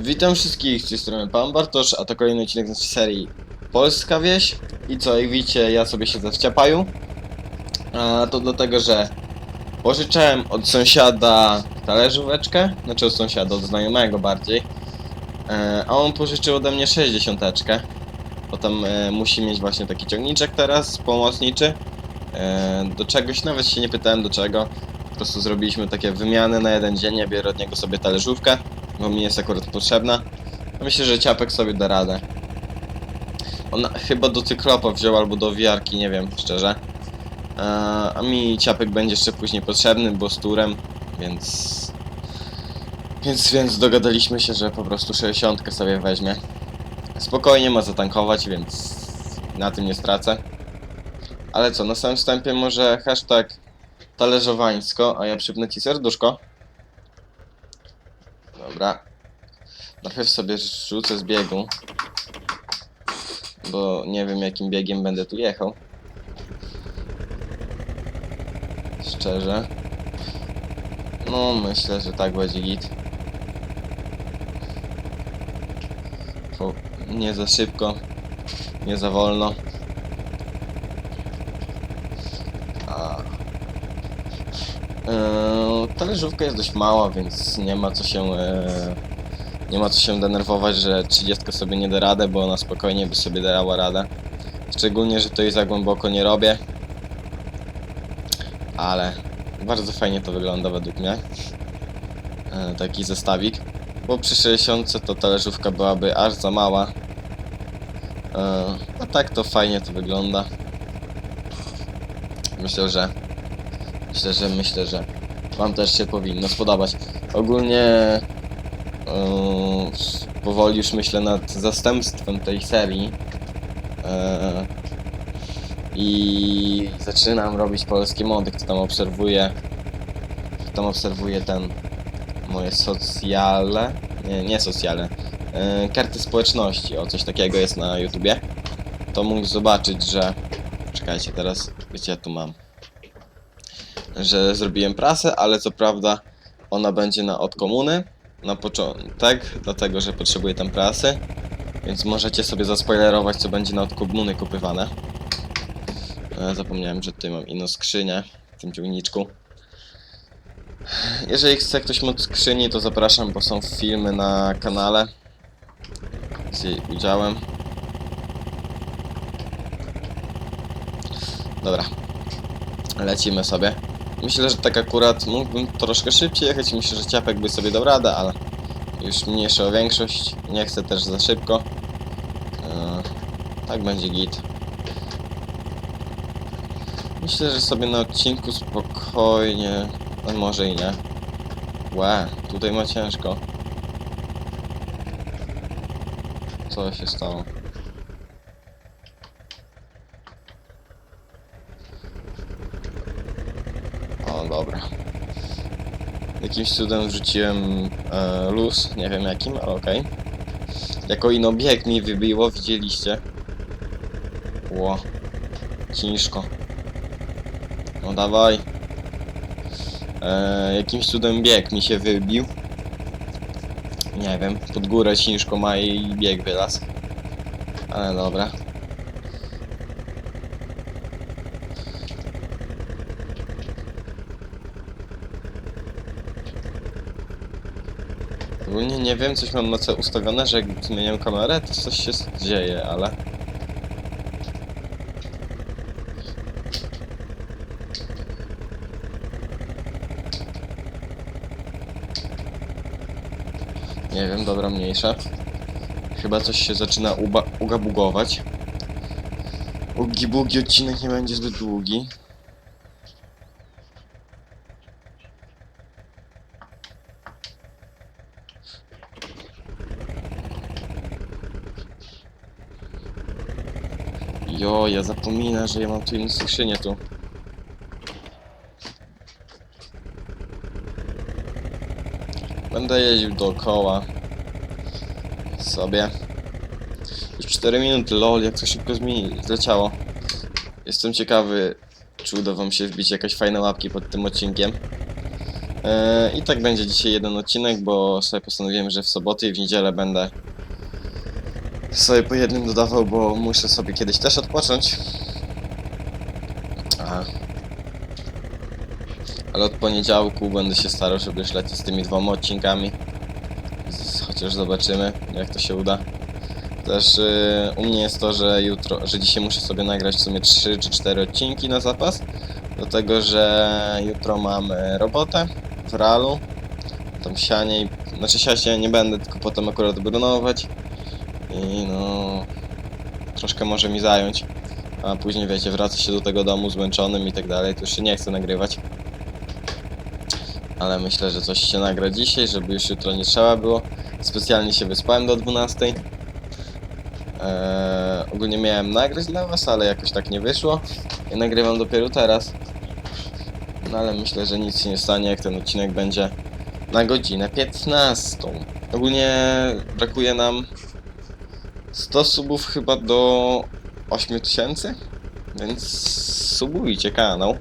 Witam wszystkich z tej strony Pan Bartosz, a to kolejny odcinek z naszej serii Polska Wieś. I co, jak widzicie, ja sobie siedzę w Ciapaju. A to dlatego, że pożyczałem od sąsiada talerzóweczkę, znaczy od sąsiada, od znajomego bardziej. E, a on pożyczył ode mnie 60. Potem e, musi mieć właśnie taki ciągniczek teraz, pomocniczy. E, do czegoś, nawet się nie pytałem do czego. Po prostu zrobiliśmy takie wymiany na jeden dzień, ja biorę od niego sobie talerzówkę bo mi jest akurat potrzebna. Myślę, że ciapek sobie da radę. On chyba do cyklopa wziął albo do wiarki, nie wiem, szczerze. Eee, A mi ciapek będzie jeszcze później potrzebny, bo z turem, więc... Więc, więc dogadaliśmy się, że po prostu 60 sobie weźmie. Spokojnie ma zatankować, więc na tym nie stracę. Ale co, na samym wstępie może hashtag talerzowańsko, a ja przypnę ci serduszko. Dobra. Najpierw sobie rzucę z biegu. Bo nie wiem jakim biegiem będę tu jechał. Szczerze. No myślę, że tak będzie git. Po, nie za szybko. Nie za wolno. A. Eee, talerzówka jest dość mała, więc nie ma co się eee, nie ma co się denerwować, że 30 sobie nie da radę, bo ona spokojnie by sobie dała radę. Szczególnie, że to i za głęboko nie robię. Ale bardzo fajnie to wygląda według mnie. Eee, taki zestawik. Bo przy 60 to talerzówka byłaby aż za mała. Eee, a tak to fajnie to wygląda. Myślę, że Myślę, że myślę, że wam też się powinno spodobać. Ogólnie yy, powoli już myślę nad zastępstwem tej serii. Yy, I zaczynam robić polskie mody, kto tam obserwuje. Kto tam obserwuje ten moje socjale. Nie, nie socjale. Yy, karty społeczności, o coś takiego jest na YouTubie. To mógł zobaczyć, że. Czekajcie, teraz gdzie ja tu mam że zrobiłem prasę, ale co prawda ona będzie na od komuny na początek, dlatego że potrzebuję tam prasy, więc możecie sobie zaspoilerować co będzie na od komuny kupywane. E, Zapomniałem, że tutaj mam inną skrzynię w tym ciągniczku. Jeżeli chce ktoś mod skrzyni, to zapraszam, bo są filmy na kanale z jej udziałem. Dobra, lecimy sobie. Myślę, że tak akurat mógłbym troszkę szybciej jechać. Myślę, że ciapek by sobie dał radę, ale już mniejsza o większość. Nie chcę też za szybko. Eee, tak będzie git. Myślę, że sobie na odcinku spokojnie. A może i nie. Łe, tutaj ma ciężko. Co się stało? O, dobra. Jakimś cudem wrzuciłem e, luz, nie wiem jakim, ale okej. Jako ino bieg mi wybiło, widzieliście. Ło. Ciężko. No dawaj. E, jakimś cudem bieg mi się wybił. Nie wiem, pod górę ciężko ma i bieg wylazł. Ale dobra. Ogólnie nie wiem, coś mam na co ustawione, że jak zmieniam kamerę, to coś się dzieje, ale... Nie wiem, dobra, mniejsza. Chyba coś się zaczyna ugabugować. Ugi-bugi odcinek nie będzie zbyt długi. Jo, ja zapominam, że ja mam tu inną skrzynię tu. Będę jeździł dookoła. Sobie. Już 4 minuty, lol, jak to szybko zmieni, zleciało. Jestem ciekawy, czy uda wam się wbić jakieś fajne łapki pod tym odcinkiem. E, I tak będzie dzisiaj jeden odcinek, bo sobie postanowiłem, że w soboty i w niedzielę będę sobie po jednym dodawał, bo muszę sobie kiedyś też odpocząć. A. Ale od poniedziałku będę się starał, żeby już lecieć z tymi dwoma odcinkami. Chociaż zobaczymy, jak to się uda. Też y, u mnie jest to, że jutro, że dzisiaj muszę sobie nagrać w sumie 3 czy 4 odcinki na zapas. Do tego, że jutro mam y, robotę w realu. Tam sianie. Znaczy siać ja nie będę, tylko potem akurat bronować. I no... Troszkę może mi zająć. A później wiecie, wraca się do tego domu zmęczonym i tak dalej, to już się nie chcę nagrywać. Ale myślę, że coś się nagra dzisiaj, żeby już jutro nie trzeba było. Specjalnie się wyspałem do 12. Eee, ogólnie miałem nagrać dla was, ale jakoś tak nie wyszło. I nagrywam dopiero teraz. No ale myślę, że nic się nie stanie, jak ten odcinek będzie na godzinę 15. Ogólnie brakuje nam 100 subów chyba do 8000, więc subujcie kanał,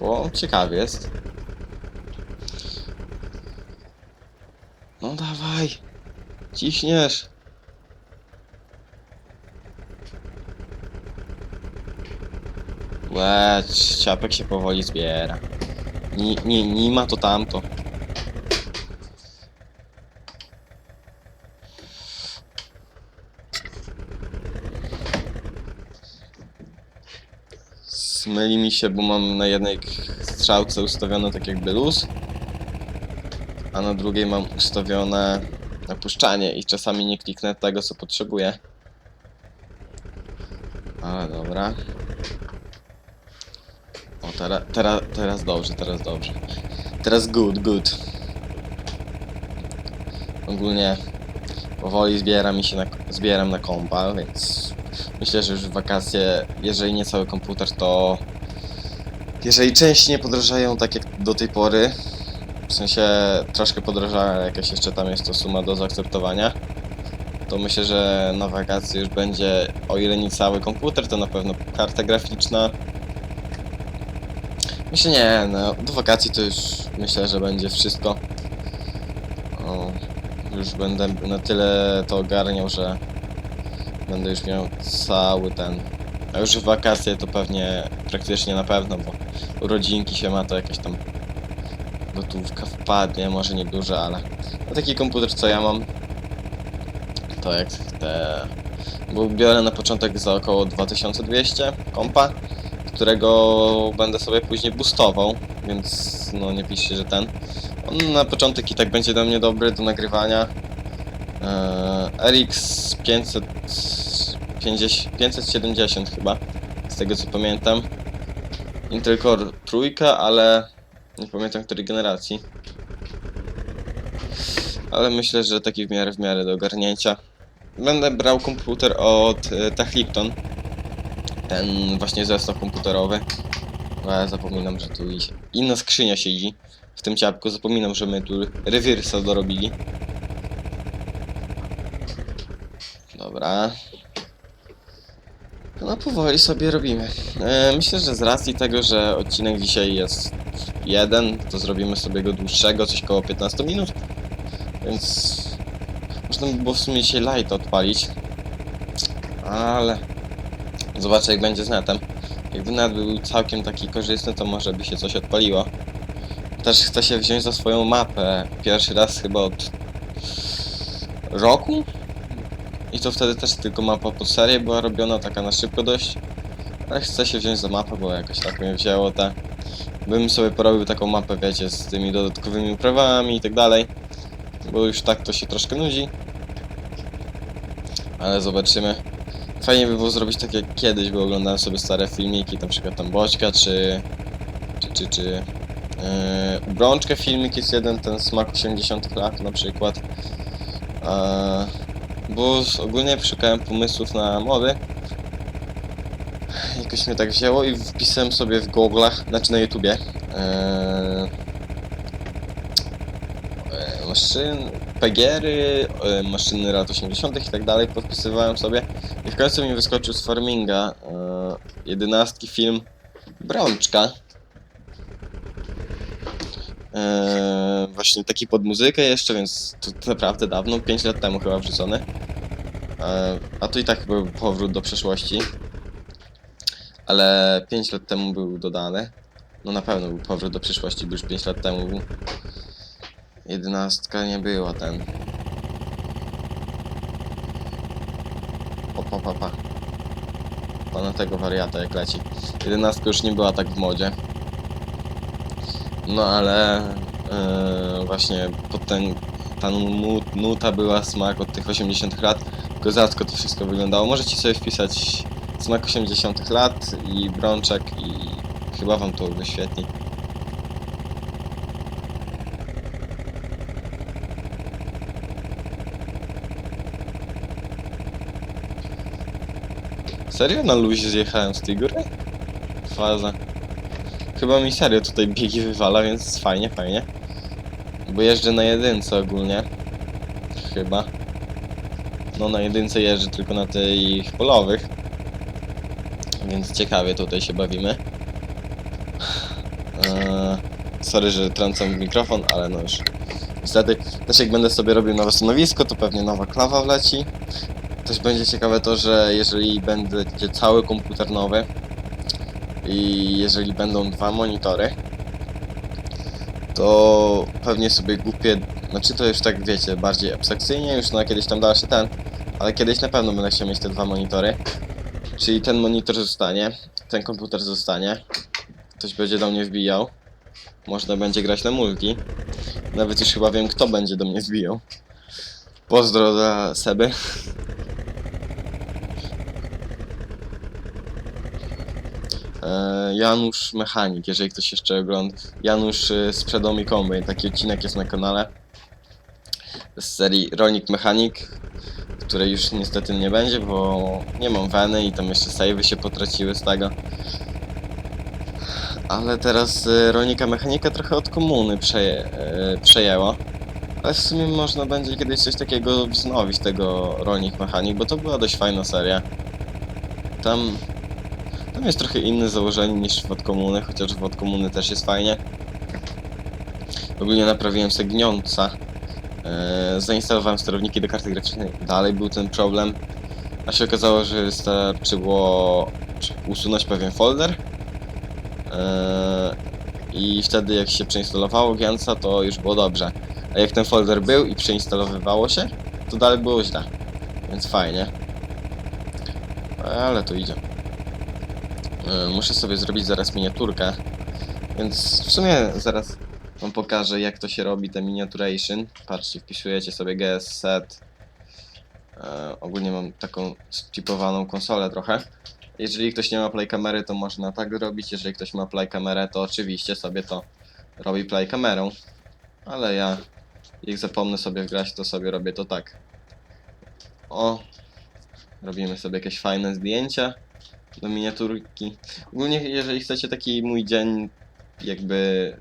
bo ciekawy jest. No dawaj, ciśniesz. Łe, ciapek się powoli zbiera. Nie, nie, nie ma to tamto. Zmyli mi się, bo mam na jednej strzałce ustawione tak jakby luz, a na drugiej mam ustawione napuszczanie i czasami nie kliknę tego, co potrzebuję. Ale dobra. O, teraz, teraz, teraz dobrze, teraz dobrze. Teraz good, good. Ogólnie powoli zbiera mi się na, zbieram na kompa, więc myślę, że już w wakacje, jeżeli nie cały komputer, to jeżeli części nie podrożają tak jak do tej pory, w sensie troszkę podrożała, jakaś jeszcze tam jest to suma do zaakceptowania, to myślę, że na wakacje już będzie, o ile nie cały komputer, to na pewno karta graficzna. Myślę nie, no do wakacji to już myślę, że będzie wszystko. O, już będę na tyle to ogarniał, że będę już miał cały ten. A już w wakacje to pewnie praktycznie na pewno, bo urodzinki się ma, to jakaś tam gotówka wpadnie, może nie duża, ale no taki komputer co ja mam, to jak te... Bo biorę na początek za około 2200 kompa, którego będę sobie później boostował, więc no nie piszcie, że ten. On na początek i tak będzie dla mnie dobry do nagrywania. Eee, RX 550, 570 chyba, z tego co pamiętam. Intel Core trójka, ale nie pamiętam której generacji. Ale myślę, że taki w miarę w miarę do ogarnięcia. Będę brał komputer od e, Tachlipton. Ten właśnie zestaw komputerowy. Ale zapominam, że tu inna skrzynia siedzi w tym ciapku. Zapominam, że my tu rewirsa dorobili. Dobra. No powoli sobie robimy. E, myślę, że z racji tego, że odcinek dzisiaj jest jeden, to zrobimy sobie go dłuższego, coś koło 15 minut. Więc można by było w sumie dzisiaj light odpalić. Ale zobaczę jak będzie z netem. Jakby net był całkiem taki korzystny, to może by się coś odpaliło. Też chcę się wziąć za swoją mapę. Pierwszy raz chyba od roku? I to wtedy też tylko mapa pod serię była robiona, taka na szybko dość. Ale chcę się wziąć za mapę, bo jakoś tak mnie wzięło te... Bym sobie porobił taką mapę, wiecie, z tymi dodatkowymi uprawami i tak dalej. Bo już tak to się troszkę nudzi. Ale zobaczymy. Fajnie by było zrobić tak jak kiedyś, bo oglądałem sobie stare filmiki, na przykład tam Boćka, czy... Czy, czy, czy... Yy, u Brączka filmik jest jeden, ten Smak 80 lat na przykład. Bo ogólnie szukałem pomysłów na mody. Jakoś mnie tak wzięło i wpisałem sobie w Google'ach, znaczy na YouTubie. Eee, maszyn, PGR-y, e, maszyny lat 80 i tak dalej, podpisywałem sobie. I w końcu mi wyskoczył z Farminga e, jedenastki film Brączka. E, właśnie taki pod muzykę jeszcze, więc to, naprawdę dawno, 5 lat temu chyba wrzucony. E, a to i tak był powrót do przeszłości. Ale 5 lat temu był dodany. No na pewno był powrót do przyszłości, bo już 5 lat temu był. Jedenastka nie była ten. O, pa, pa, pa. Pana tego wariata jak leci. Jedenastka już nie była tak w modzie. No ale e, właśnie pod ten, ta nu- nuta była smak od tych 80 lat. Kozacko to wszystko wyglądało. Możecie sobie wpisać smak 80 lat i brączek i chyba wam to wyświetli. Serio? Na luzie zjechałem z tej góry? Faza. Chyba mi serio tutaj biegi wywala, więc fajnie, fajnie. Bo jeżdżę na jedynce ogólnie. Chyba. No na jedynce jeżdżę tylko na tych polowych. Więc ciekawie tutaj się bawimy. Eee, sorry, że trącam mikrofon, ale no już. Niestety, też jak będę sobie robił nowe stanowisko, to pewnie nowa klawa wleci. Też będzie ciekawe to, że jeżeli będzie cały komputer nowy i jeżeli będą dwa monitory, to pewnie sobie kupię, znaczy to już tak wiecie, bardziej abstrakcyjnie, już na kiedyś tam dalszy ten, ale kiedyś na pewno będę chciał mieć te dwa monitory. Czyli ten monitor zostanie, ten komputer zostanie, ktoś będzie do mnie wbijał, można będzie grać na multi, nawet już chyba wiem kto będzie do mnie wbijał. Pozdro dla Seby. Janusz Mechanik, jeżeli ktoś jeszcze ogląda. Janusz y, sprzedał mi kombajn, taki odcinek jest na kanale. Z serii Rolnik Mechanik, której już niestety nie będzie, bo nie mam weny i tam jeszcze savey się potraciły z tego. Ale teraz y, Rolnika Mechanika trochę od komuny przeje, y, przejęło. Ale w sumie można będzie kiedyś coś takiego wznowić, tego Rolnik Mechanik, bo to była dość fajna seria. Tam tam jest trochę inne założenie niż w komuny, chociaż w komuny też jest fajnie. Ogólnie naprawiłem sobie gniąca. Eee, zainstalowałem sterowniki do karty graficznej. Dalej był ten problem. A się okazało, że wystarczyło usunąć pewien folder. Eee, I wtedy jak się przeinstalowało Gianca, to już było dobrze. A jak ten folder był i przeinstalowywało się, to dalej było źle. Więc fajnie. Ale to idzie. E, Muszę sobie zrobić zaraz miniaturkę. Więc w sumie zaraz wam pokażę jak to się robi te miniaturation. Patrzcie, wpisujecie sobie GS set. E, ogólnie mam taką skipowaną konsolę trochę. Jeżeli ktoś nie ma play kamery, to można tak robić. Jeżeli ktoś ma play kamerę, to oczywiście sobie to robi play kamerą. Ale ja, jak zapomnę sobie wgrać, to sobie robię to tak. O, robimy sobie jakieś fajne zdjęcia do miniaturki. Ogólnie jeżeli chcecie taki mój dzień jakby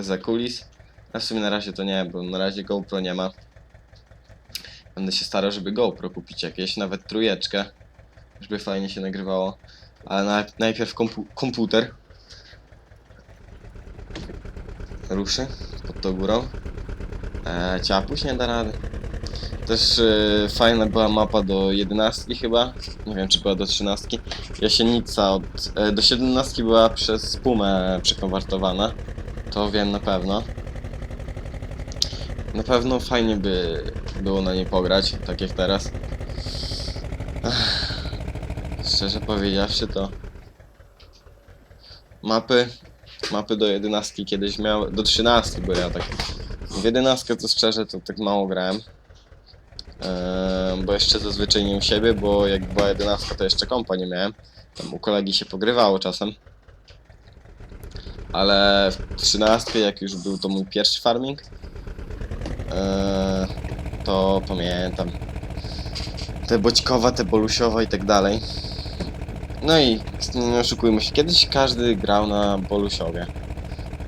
za kulis, a w sumie na razie to nie, bo na razie GoPro nie ma. Będę się starał, żeby GoPro kupić jakieś, nawet trójeczkę, żeby fajnie się nagrywało. Ale na, najpierw kompu komputer ruszy pod tą górą. Eee, ciapuś nie da rady. Też e, fajna była mapa do 11 chyba. Nie wiem czy była do 13. Jasienica od, e, do 17 była przez Pumę przekonwertowana. To wiem na pewno. Na pewno fajnie by było na niej pograć, tak jak teraz. Ech, szczerze powiedziawszy to mapy mapy do 11 kiedyś miały, do 13, bo ja tak w 11 to szczerze to tak mało grałem. Bo jeszcze zazwyczaj nie u siebie, bo jak była 11 to jeszcze kompa nie miałem. Tam u kolegi się pogrywało czasem. Ale w 13 jak już był to mój pierwszy farming, eee, to pamiętam. Te Boćkowa, te Bolusiowa i tak dalej. No i nie oszukujmy się, kiedyś każdy grał na Bolusiowie.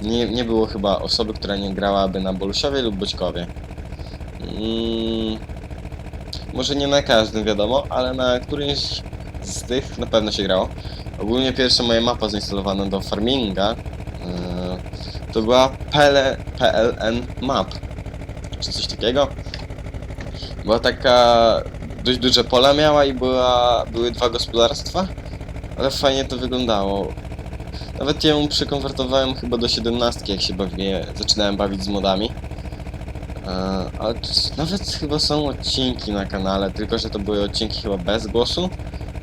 Nie, nie było chyba osoby, która nie grałaby na Bolusiowie lub Boćkowie. Mm, może nie na każdym wiadomo, ale na którymś z tych na pewno się grało. Ogólnie pierwsza moja mapa zainstalowana do farminga yy, to była PL, PLN Map, czy coś takiego. Była taka dość duże pola miała i była, były dwa gospodarstwa, ale fajnie to wyglądało. Nawet ją przekonwertowałem chyba do 17, jak się bawię, zaczynałem bawić z modami. E, s- nawet chyba są odcinki na kanale, tylko że to były odcinki chyba bez głosu,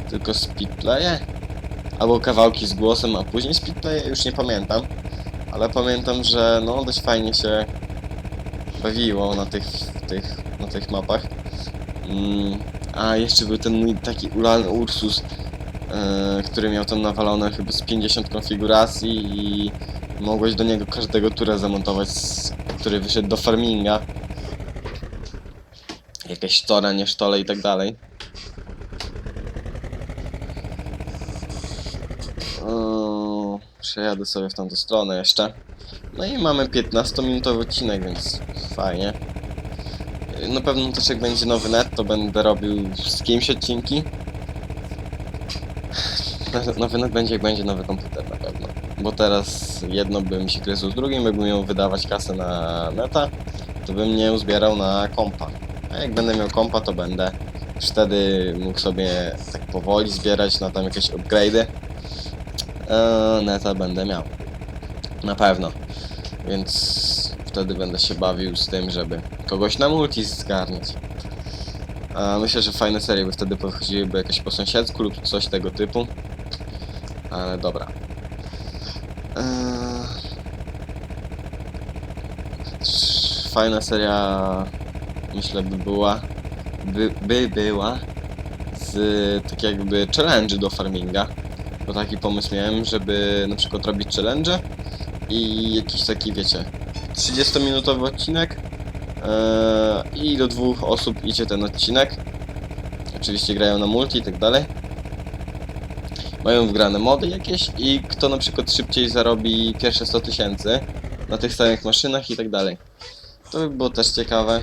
tylko speedplaye. Albo kawałki z głosem, a później speedplaye, już nie pamiętam. Ale pamiętam, że no dość fajnie się bawiło na tych, tych, na tych mapach. Mm, a jeszcze był ten mój taki ulany Ursus, e, który miał tam nawalone chyba z 50 konfiguracji i mogłeś do niego każdego tura zamontować, z, który wyszedł do farminga. Jakieś sztore, nie sztole i tak dalej. Eee, Przejadę sobie w tamtą stronę jeszcze. No i mamy 15-minutowy odcinek, więc fajnie. Na pewno też jak będzie nowy net, to będę robił z kimś odcinki. Nowy net będzie jak będzie nowy komputer na pewno. Bo teraz jedno by mi się kryzło z drugim, jakbym miał wydawać kasę na neta, to bym nie uzbierał na kompa. A jak będę miał kompa, to będę już wtedy mógł sobie tak powoli zbierać na tam jakieś upgrade'y. Eee, neta będę miał. Na pewno. Więc wtedy będę się bawił z tym, żeby kogoś na multi zgarniać. A myślę, że fajne serie by wtedy podchodziłyby jakoś po sąsiedzku lub coś tego typu. Ale dobra. Eee... Fajna seria myślę by była by, by była z tak jakby challenge do farminga. Bo taki pomysł miałem, żeby na przykład robić challenge i jakiś taki, wiecie, 30-minutowy odcinek eee, i do dwóch osób idzie ten odcinek. Oczywiście grają na multi i tak dalej. Mają wgrane mody jakieś i kto na przykład szybciej zarobi pierwsze 100 tysięcy na tych samych maszynach i tak dalej. To by było też ciekawe.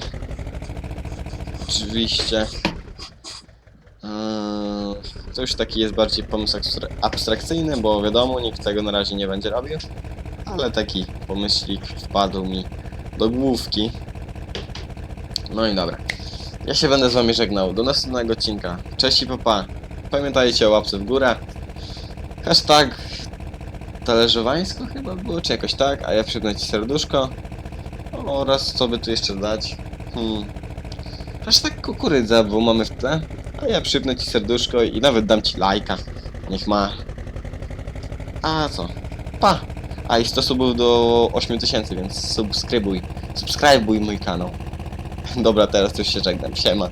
Oczywiście. Eee, To już taki jest bardziej pomysł abstra- abstrakcyjny, bo wiadomo, nikt tego na razie nie będzie robił. Ale taki pomyślik wpadł mi do główki. No i dobra. Ja się będę z wami żegnał. Do następnego odcinka. Cześć i papa. Pamiętajcie o łapce w górę. Hashtag talerzowańsko chyba było, czy jakoś tak, a ja przypnę ci serduszko. Oraz co by tu jeszcze dać? Hmm. Hashtag kukurydza, bo mamy w tle. A ja przypnę ci serduszko i nawet dam ci lajka. Niech ma. A co? Pa! A i 100 subów do 8000, więc subskrybuj. Subskrybuj mój kanał. Dobra, teraz już się żegnam. Siema.